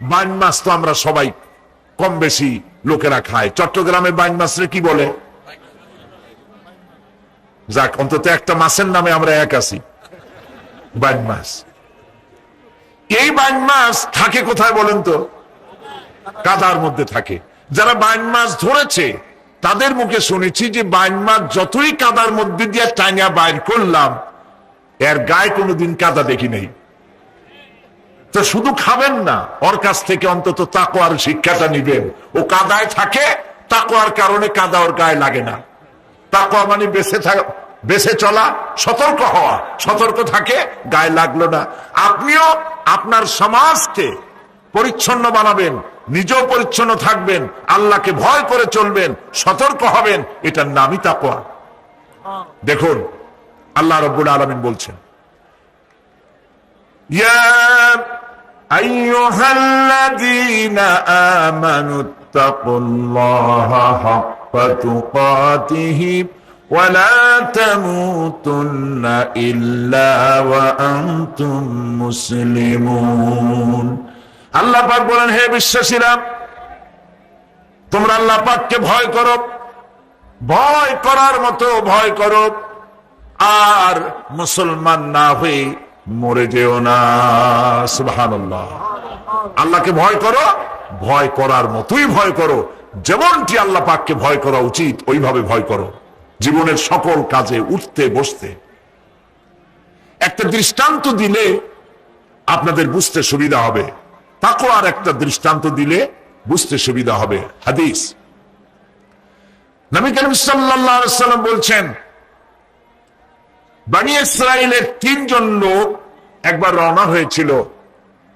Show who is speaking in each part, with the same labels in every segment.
Speaker 1: বাইন মাছ তো আমরা সবাই কম বেশি লোকেরা খায়। চট্টগ্রামে বাইন মাছরে কি বলে? যাক, অন্তত একটা মাছের নামে আমরা এক আছি। বাইন মাছ। এই বাইন মাছ থাকে কোথায় বলেন তো? কাদার মধ্যে থাকে। যারা বাইন মাছ ধরেছে, তাদের মুখে শুনেছি যে বাইন মাছ যতই কাদার মধ্যে দিয়ে টাইনা বাইর করলাম, এর গায়ে কোনোদিন কাদা দেখি নেই। তো শুধু খাবেন না ওর কাছ থেকে অন্তত তাকোয়ার শিক্ষাটা নিবেন। ও কাদায় থাকে তাকোয়ার কারণে কাদা ওর গায়ে লাগে না। তাকোয়া মানে বেঁচে থাকা বেঁচে চলা সতর্ক হওয়া। সতর্ক থাকে গায়ে লাগল না। আপনিও আপনার সমাজকে পরিচ্ছন্ন বানাবেন নিজেও পরিচ্ছন্ন থাকবেন আল্লাহকে ভয় করে চলবেন সতর্ক হবেন এটার নামই তাকোয়া দেখুন আল্লাহ রব্বুল আলমিন বলছেন يا أيها الذين آمنوا اتقوا الله حق تقاته ولا تموتن إلا وأنتم مسلمون আল্লাহ পাক বলেন হে বিশ্বাসীরা তোমরা আল্লাহ পাককে ভয় করো ভয় করার মতো ভয় করো আর মুসলমান না হয়ে মরে যেও না সুবহান আল্লাহকে ভয় করো, ভয় করার মতোই ভয় করো। যেমনটি আল্লাহ পাককে ভয় করা উচিত, ওইভাবে ভয় করো। জীবনের সকল কাজে উঠতে, বসতে। একটা দৃষ্টান্ত দিলে আপনাদের বুঝতে সুবিধা হবে। তাকে আর একটা দৃষ্টান্ত দিলে বুঝতে সুবিধা হবে। হাদিস। নবী করিম সাল্লাম বলছেন বানি ইসরায়েলের তিনজন লোক একবার রওনা হয়েছিল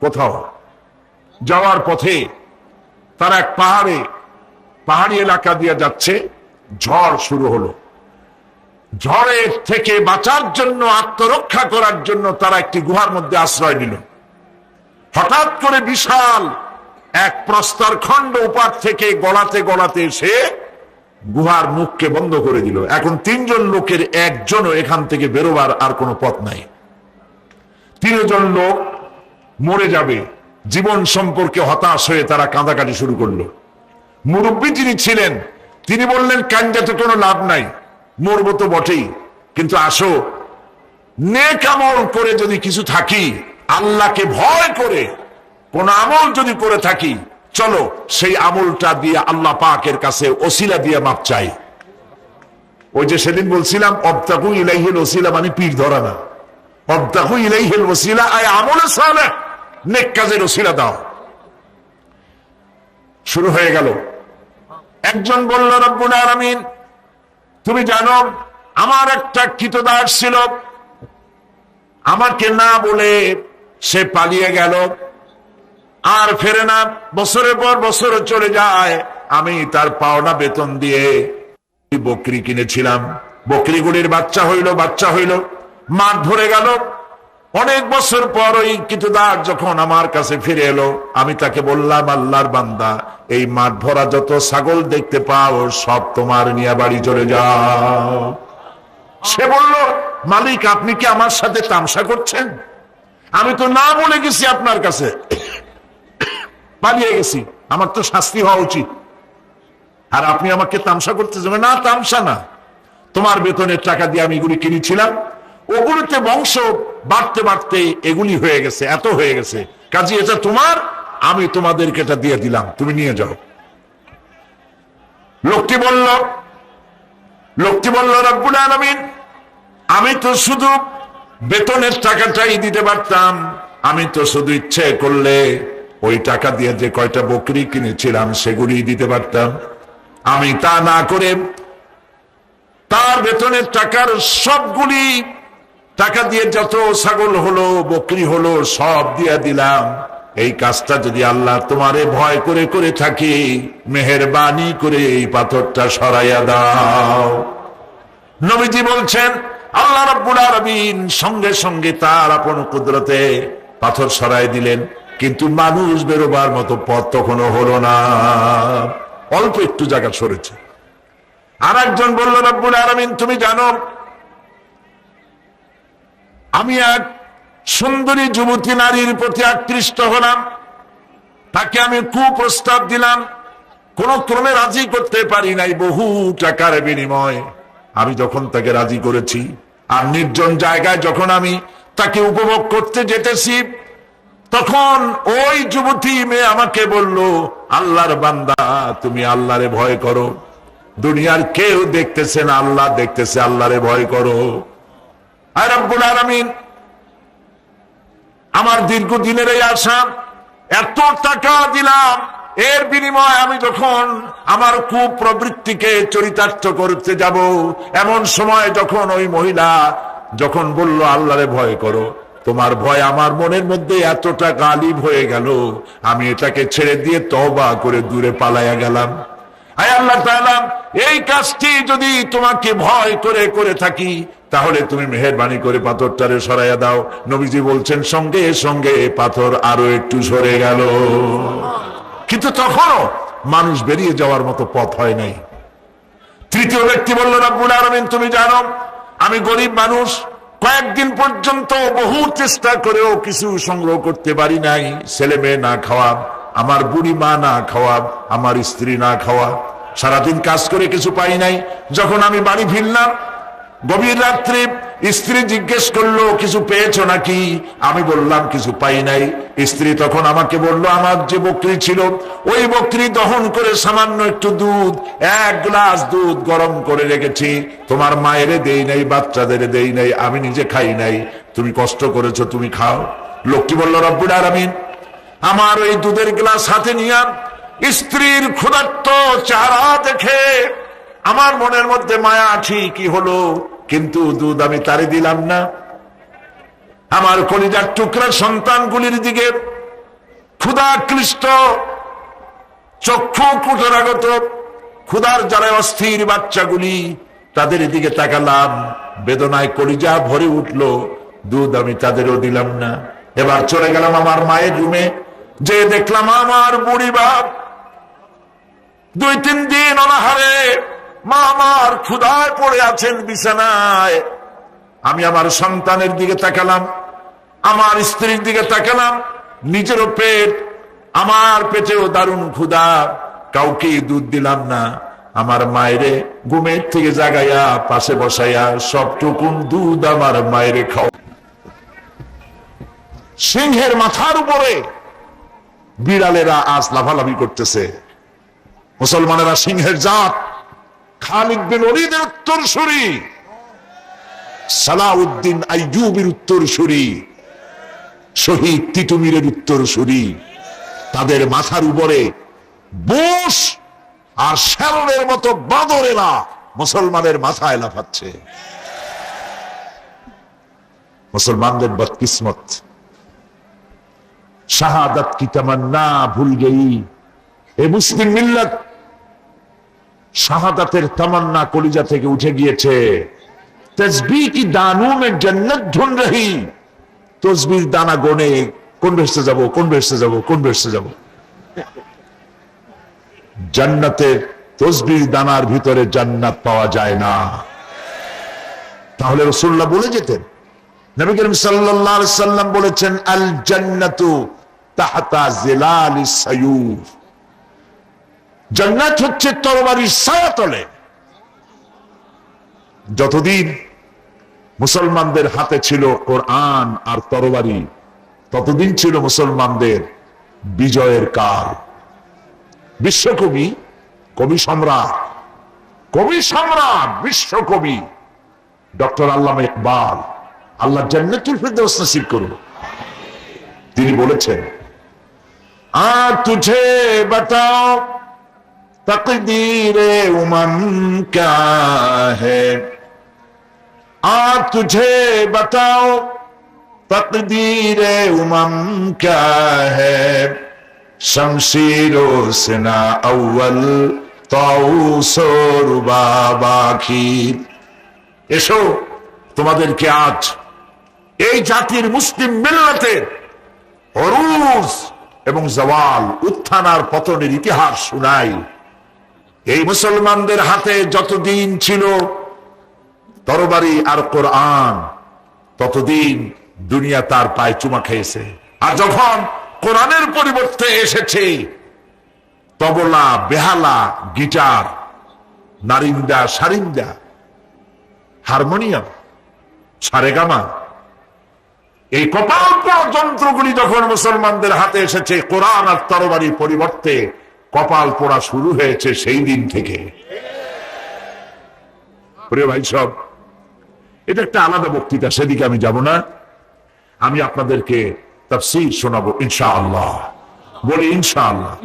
Speaker 1: কোথাও। যাওয়ার পথে তারা এক পাহাড়ে, পাহাড়ি এলাকা দিয়ে যাচ্ছে, ঝড় শুরু হলো। ঝড়ের থেকে বাঁচার জন্য, আত্মরক্ষা করার জন্য তারা একটি গুহার মধ্যে আশ্রয় নিল। হঠাৎ করে বিশাল এক প্রস্তর খণ্ড উপার থেকে গলাতে গলাতে এসে গুহার মুখকে বন্ধ করে দিল। এখন তিনজন লোকের একজনও এখান থেকে বেরোবার আর কোনো পথ নাই। তিনজন লোক মরে যাবে। জীবন সম্পর্কে হতাশ হয়ে তারা কাঁদাকাটি শুরু করল। মুরব্বী যিনি ছিলেন, তিনি বললেন কাঞ্জাতে কোনো লাভ নাই, মরবো তো বটেই। কিন্তু আসো, নেক আমল করে যদি কিছু থাকি, আল্লাহকে ভয় করে, কোন আমল যদি করে থাকি চলো, সেই আমলটা দিয়ে আল্লাহ পাকের কাছে ওসিলা দিয়ে মাপ চাই। ওই যে সেদিন বলছিলাম, অবতাকু ইলাইহিল ওসিলা মানে পীর ধরা না। অবতাকু ইলাইহিল ওসিলা আয় আমলে সালে, নেক কাজের ওসিলা দাও। শুরু হয়ে গেল। একজন বলল, রব্বুল আলামিন, তুমি জানো, আমার একটা কৃতদাস ছিল। আমাকে না বলে সে পালিয়ে গেল। আর ফেরে না, বছরের পর বছর চলে যায়। আমি তার পাওনা বেতন দিয়ে বকরি কিনেছিলাম। বকরিগুলির বাচ্চা হইল বাচ্চা হইল। মাঠ ধরে গেল। অনেক বছর পর ওই কিতুদার যখন আমার কাছে ফিরে এলো, আমি তাকে বললাম, আল্লাহর বান্দা, এই মাঠ ভরা যত ছাগল দেখতে পাও, সব তোমার নিয়ে বাড়ি চলে যাও। সে বলল, মালিক, আপনি কি আমার সাথে তামসা করছেন? আমি তো না বলে গেছি আপনার কাছে। পালিয়ে গেছি। আমার তো শাস্তি হওয়া উচিত। আর আপনি আমাকে তামসা করতে যাবেন। না, তামসা না। তোমার বেতনের টাকা দিয়ে আমি এগুলি কিনেছিলাম। ওগুলিতে বংশ বাড়তে বাড়তে এগুলি হয়ে গেছে, এত হয়ে গেছে। কাজে, এটা তোমার, আমি তোমাদেরকে এটা দিয়ে দিলাম। তুমি নিয়ে যাও। লোকটি বলল লোকটি বলল, রব্বুল আলামিন, আমি তো শুধু বেতনের টাকাটাই দিতে পারতাম। আমি তো শুধু ইচ্ছে করলে ওই টাকা দিয়ে যে কয়টা বকরি কিনেছিলাম সেগুলি দিতে পারতাম। আমি তা না করে তার বেতনের টাকার সবগুলি টাকা দিয়ে যত ছাগল হলো, বকরি হলো, সব দিয়ে দিলাম। এই কাজটা যদি আল্লাহ তোমারে ভয় করে করে থাকি, মেহরবানি করে এই পাথরটা সরাইয়া দাও। নবীজি বলছেন, আল্লাহ রাব্বুল আলামিন সঙ্গে সঙ্গে তার আপন কুদরতে পাথর সরাই দিলেন। কিন্তু মানুষ বেরোবার মতো পথ তখনও হলো না। অল্প একটু জায়গা সরেছে। আর একজন বলল, রব্বুল আলামিন, তুমি জানো, আমি এক সুন্দরী যুবতী নারীর প্রতি আকৃষ্ট হলাম। তাকে আমি কুপ্রস্তাব দিলাম। কোন ক্রমে রাজি করতে পারি নাই বহু টাকার বিনিময়। আমি যখন তাকে রাজি করেছি, আর নির্জন জায়গায় যখন আমি তাকে উপভোগ করতে যেতেছি তখন ওই যুবতী মেয়ে আমাকে বলল, আল্লাহর বান্দা, তুমি আল্লাহরে ভয় করো। দুনিয়ার কেউ দেখতেছে না, আল্লাহ দেখতেছে, আল্লাহরে ভয় করো। আর আলামিন, আমার দীর্ঘদিনের এই আশা, এত টাকা দিলাম। এর বিনিময়ে আমি যখন আমার কুপ্রবৃত্তিকে চরিতার্থ করতে যাব, এমন সময় যখন ওই মহিলা যখন বলল, আল্লাহরে ভয় করো তোমার ভয় আমার মনের মধ্যে এতটা গালিব হয়ে গেল, আমি এটাকে ছেড়ে দিয়ে তবা করে দূরে পালাইয়া গেলাম। এই কাজটি যদি তোমাকে ভয় করে করে থাকি, তাহলে তুমি মেহেরবানি করে পাথরটারে সরাইয়া দাও। নবীজি বলছেন, সঙ্গে সঙ্গে পাথর আরও একটু সরে গেল। কিন্তু তখনও মানুষ বেরিয়ে যাওয়ার মতো পথ হয় নাই। তৃতীয় ব্যক্তি বলল, রাব্বুল আলামিন, তুমি জানো, আমি গরিব মানুষ কয়েকদিন পর্যন্ত বহু চেষ্টা করেও কিছু সংগ্রহ করতে পারি নাই। ছেলে মেয়ে না খাওয়া, আমার বুড়ি মা না খাওয়া, আমার স্ত্রী না খাওয়া। সারাদিন কাজ করে কিছু পাই নাই। যখন আমি বাড়ি ফিরলাম গভীর রাত্রে স্ত্রী জিজ্ঞেস করল, কিছু পেয়েছ নাকি? আমি বললাম, কিছু পাই নাই। স্ত্রী তখন আমাকে বলল, আমার যে বকরি ছিল, ওই বকরি দহন করে সামান্য একটু দুধ, এক গ্লাস দুধ গরম করে রেখেছি। তোমার মায়েরে দেই নাই, বাচ্চাদের দেই নাই, আমি নিজে খাই নাই। তুমি কষ্ট করেছ, তুমি খাও। লোকটি বলল, রব্বুল আলামিন, আমার ওই দুধের গ্লাস হাতে নিয়ে স্ত্রীর ক্ষুধার্ত চেহারা দেখে আমার মনের মধ্যে মায়া ঠিকই হলো? কিন্তু দুধ আমি তারে দিলাম না। আমার কলিজার টুকরা সন্তানগুলির দিকে ক্ষুধাকৃষ্ট, চক্ষু কুটরাগত, ক্ষুধার জ্বালায় অস্থির বাচ্চাগুলি তাদের দিকে তাকালাম। বেদনায় কলিজা ভরে উঠল, দুধ আমি তাদেরও দিলাম না। এবার চলে গেলাম আমার মায়ের রুমে। যে দেখলাম আমার বুড়ি বাপ দুই তিন দিন অনাহারে মা আমার ক্ষুধায় পড়ে আছেন বিছানায়। আমি আমার সন্তানের দিকে তাকালাম, আমার স্ত্রীর দিকে তাকালাম, নিজেরও পেট, আমার পেটেও দারুণ ক্ষুধা। কাউকে দুধ দিলাম না। আমার মায়েরে ঘুমের থেকে জাগাইয়া, পাশে বসাইয়া সবটুকুন দুধ আমার মায়েরে খাও। সিংহের মাথার উপরে বিড়ালেরা আজ লাভালাভি করতেছে। মুসলমানেরা সিংহের জাত। খালিদ বিন ওলিদের উত্তরসূরি, সালাউদ্দিন আইয়ুবের উত্তরসূরি, শহীদ তিতুমিরের উত্তরসূরি। তাদের মাথার উপরে বোস আর শ্যারনের মতো বাদরেরা মুসলমানের মাথায় লাফাচ্ছে। মুসলমানদের বদকিসমত। শাহাদত কি তমন্না ভুল গেই। এ মুসলিম মিল্লত শাহাদাতের তামান্না কলিজা থেকে উঠে গিয়েছে। তসবি কি দানু মে জন্নত ঢুন রহি। তসবির দানা গনে, কোন যাব কোন যাব কোন যাব। জান্নাতের তসবির দানার ভিতরে জান্নাত পাওয়া যায় না। তাহলে রসুল্লাহ বলে যেতেন, নবী করিম সাল্লাম বলেছেন আল জান্নাতু তাহতা সায়ুফ। জান্নাত হচ্ছে তরবারির ছায়াতলে যতদিন মুসলমানদের হাতে ছিল কোরআন আর তরবারি, ততদিন ছিল মুসলমানদের বিজয়ের কাল। বিশ্বকবি, কবি সম্রাট কবি সম্রাট, বিশ্বকবি, ডক্টর আল্লাহ ইকবাল, আল্লাহ জান্নাতুল ফিরদৌস নসিব করুন। তিনি বলেছেন, আর তুঝে বাতাও तकदीर उमम क्या है आ तुझे बताओ तकदीर उमम क्या है शमशीरो सिना अव्वल তাউসরুবাবাখির এসো তোমাদেরকে আজ এই জাতির মুসলিম মিল্লাতের অরুজ এবং জওয়াল উত্থান আর পতনের ইতিহাস শুনাই এই মুসলমানদের হাতে যতদিন ছিল তরবারি আর কোরআন, ততদিন দুনিয়া তার পায়ে চুমা খেয়েছে। আর যখন কোরআনের পরিবর্তে এসেছে, তবলা, বেহালা, গিটার, নারিন্দা, সারিন্দা, হারমোনিয়াম, সারেগামা, এই কপাল যন্ত্রগুলি যখন মুসলমানদের হাতে এসেছে, কোরআন আর তরবারি পরিবর্তে কপাল পোড়া শুরু হয়েছে সেই দিন থেকে। প্রিয় ভাই সব, এটা একটা আলাদা বক্তৃতা, সেদিকে আমি যাব না। আমি আপনাদেরকে তাফসীর শোনাবো, ইনশাআল্লাহ। বলি ইনশাআল্লাহ।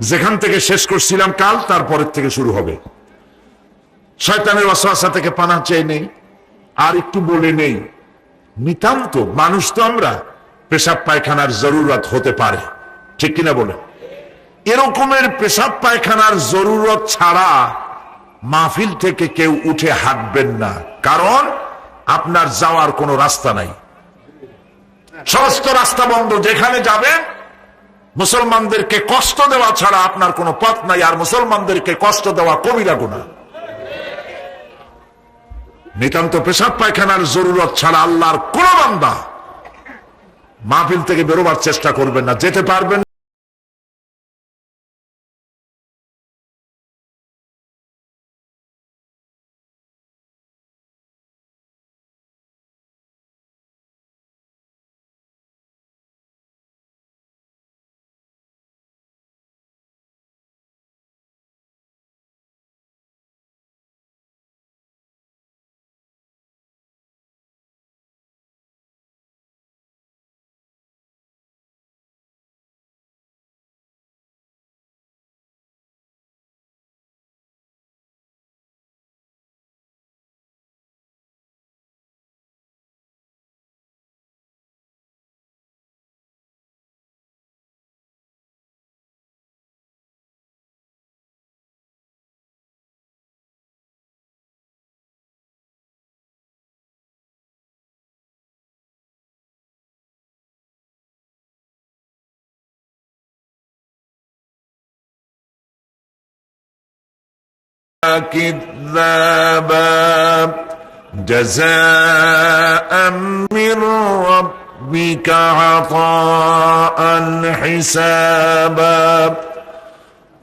Speaker 1: যেখান থেকে শেষ করছিলাম কাল, তারপরের থেকে শুরু হবে। শয়তানের ওয়াসওয়াসা থেকে পানা চেয়ে নেই, আর একটু বলে নেই। নিতান্ত মানুষ তো আমরা, পেশাব পায়খানার জরুরত হতে পারে। ঠিক কিনা বলে এরকমের পেশাব পায়খানার জরুরত ছাড়া মাহফিল থেকে কেউ উঠে হাঁটবেন না। কারণ আপনার যাওয়ার কোনো রাস্তা নাই। সমস্ত রাস্তা বন্ধ। যেখানে যাবেন, মুসলমানদেরকে কষ্ট দেওয়া ছাড়া আপনার কোনো পথ নাই, আর মুসলমানদেরকে কষ্ট দেওয়া কবিরা গুণা। নিতান্ত পেশাব পায়খানার জরুরত ছাড়া আল্লাহর কোন বান্দা মাহফিল থেকে বেরোবার চেষ্টা করবেন না। যেতে পারবেন كذابا جزاء من ربك عطاء حسابا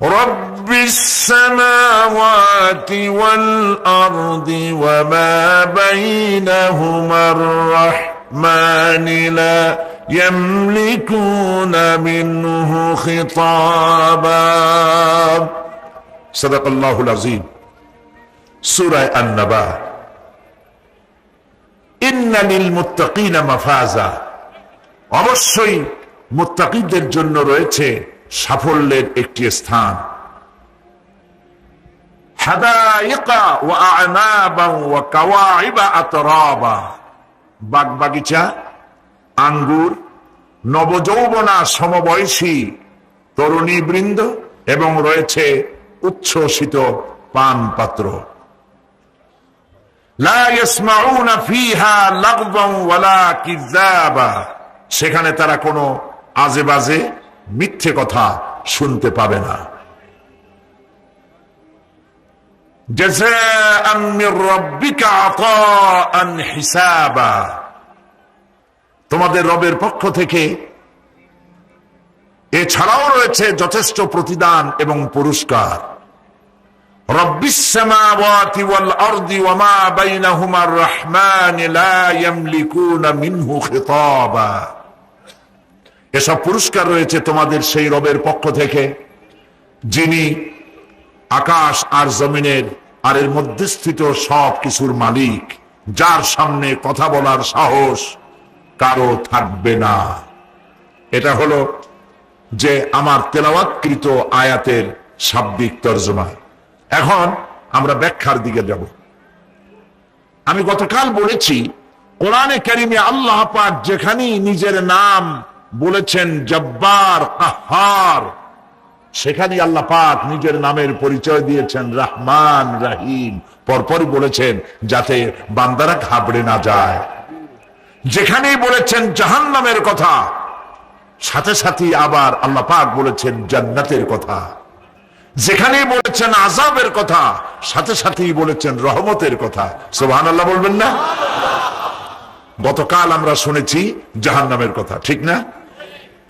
Speaker 1: رب السماوات والأرض وما بينهما الرحمن لا يملكون منه خطابا অবশ্যই মুতাকিদের জন্য রয়েছে সাফল্যের একটি স্থান। বাগবাগিচা, আঙ্গুর, নবযৌবনা সমবয়সী তরুণী বৃন্দ এবং রয়েছে উচ্ছ্বসিত পান পাত্র সেখানে তারা কোনো আজে বাজে মিথ্যে কথা শুনতে পাবে না। তোমাদের রবের পক্ষ থেকে এছাড়াও রয়েছে যথেষ্ট প্রতিদান এবং পুরস্কার। এসব পুরস্কার রয়েছে তোমাদের সেই রবের পক্ষ থেকে, যিনি আকাশ আর জমিনের আর এর মধ্যস্থিত সব কিছুর মালিক, যার সামনে কথা বলার সাহস কারও থাকবে না। এটা হলো যে আমার তেলাওয়াতকৃত আয়াতের শাব্দিক তর্জমা এখন আমরা ব্যাখ্যার দিকে যাব। আমি গতকাল বলেছি, কোরআনে কারিমে আল্লাহ পাক যেখানেই নিজের নাম বলেছেন জব্বার, কাহার সেখানে আল্লাহ পাক নিজের নামের পরিচয় দিয়েছেন রহমান, রাহিম। পরপরই বলেছেন যাতে বান্দারা ঘাবড়ে না যায়। যেখানেই বলেছেন জাহান নামের কথা সাথে সাথে আবার আল্লাহ পাক বলেছেন জান্নাতের কথা। যেখানেই বলেছেন আজাবের কথা, সাথে সাথেই বলেছেন রহমতের কথা। সোহান আল্লাহ বলবেন না? গতকাল আমরা শুনেছি জাহান নামের কথা, ঠিক না?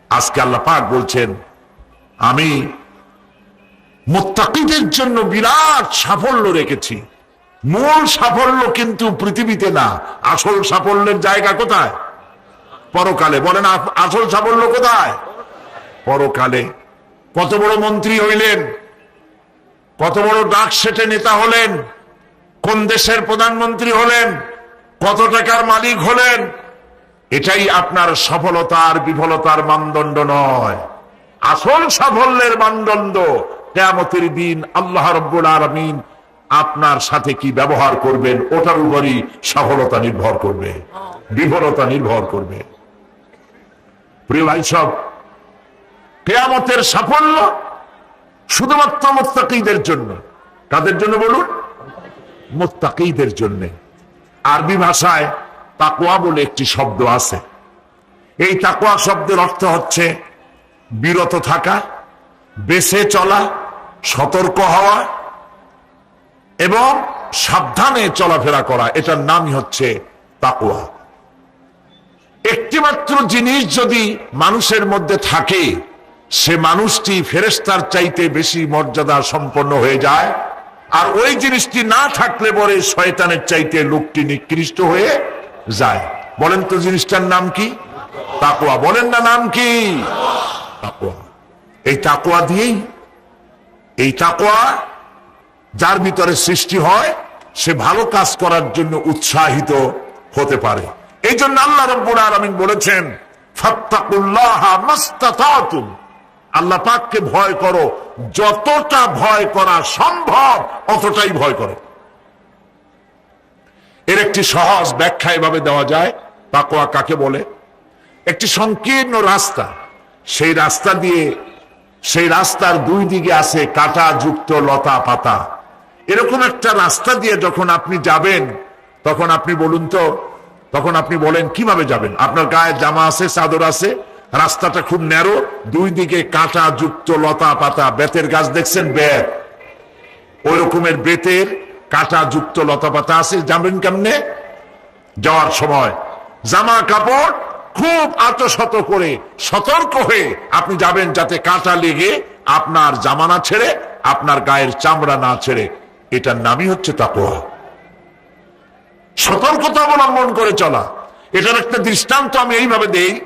Speaker 1: আজকে আল্লাহ পাক বলছেন, আমি মোত্তাকিদের জন্য বিরাট সাফল্য রেখেছি। মূল সাফল্য কিন্তু পৃথিবীতে না, আসল সাফল্যের জায়গা কোথায়? পরকালে। বলেন আসল সাফল্য কোথায়? পরকালে। কত বড় মন্ত্রী হইলেন, কত বড় ডাক সেটে নেতা হলেন, কোন দেশের প্রধানমন্ত্রী হলেন, কত টাকার মালিক হলেন, এটাই আপনার সফলতার বিফলতার মানদণ্ড নয়। আসল সাফল্যের মানদণ্ড কেয়ামতের দিন আল্লাহ রব্বুল আলমিন আপনার সাথে কি ব্যবহার করবেন, ওটার উপরই সফলতা নির্ভর করবে, বিফলতা নির্ভর করবে। প্রিয় ভাই সব, কেয়ামতের সাফল্য শুধুমাত্র মোত্তাকিদের জন্য। কাদের জন্য বলুন? মোত্তাকিদের জন্য। আরবি ভাষায় তাকোয়া বলে একটি শব্দ আছে। এই তাকোয়া শব্দের অর্থ হচ্ছে বিরত থাকা বেঁচে চলা, সতর্ক হওয়া এবং সাবধানে চলাফেরা করা। এটার নামই হচ্ছে তাকোয়া একটিমাত্র জিনিস যদি মানুষের মধ্যে থাকে, সে মানুষটি ফেরেস্তার চাইতে বেশি মর্যাদা সম্পন্ন হয়ে যায়, আর ওই জিনিসটি না থাকলে পরে শয়তানের চাইতে লোকটি নিকৃষ্ট হয়ে যায়। বলেন তো জিনিসটার নাম কি? তাকুয়া বলেন না নাম কি? তাকুয়া এই তাকুয়া দিয়েই, এই তাকুয়া যার ভিতরে সৃষ্টি হয়, সে ভালো কাজ করার জন্য উৎসাহিত হতে পারে। এই জন্য আল্লাহ রব্বুল আলামিন বলেছেন আল্লাহ পাককে ভয় করো, যতটা ভয় করা সম্ভব অতটাই ভয় করো। এর একটি সহজ ব্যাখ্যা এভাবে দেওয়া যায় তাকোয়া কাকে বলে? একটি সংকীর্ণ রাস্তা, সেই রাস্তা দিয়ে, সেই রাস্তার দুই দিকে আছে কাটা যুক্ত লতা পাতা। এরকম একটা রাস্তা দিয়ে যখন আপনি যাবেন, তখন আপনি বলুন তো তখন আপনি বলেন, কীভাবে যাবেন? আপনার গায়ে জামা আছে, চাদর আছে, রাস্তাটা খুব ন্যারো, দুই দিকে কাটা, যুক্ত, লতা পাতা, বেতের গাছ, দেখছেন বেত। ওই রকমের বেতের কাটা, যুক্ত, লতা পাতা আছে, যাবেন কেমনে? যাওয়ার সময়। জামা, কাপড় খুব আতশত করে, সতর্ক হয়ে আপনি যাবেন যাতে কাঁটা লেগে আপনার জামা না ছেড়ে, আপনার গায়ের চামড়া না ছেড়ে। এটার নামই হচ্ছে তাকোয়া সতর্কতা অবলম্বন করে চলা। এটার একটা দৃষ্টান্ত আমি এইভাবে দেই।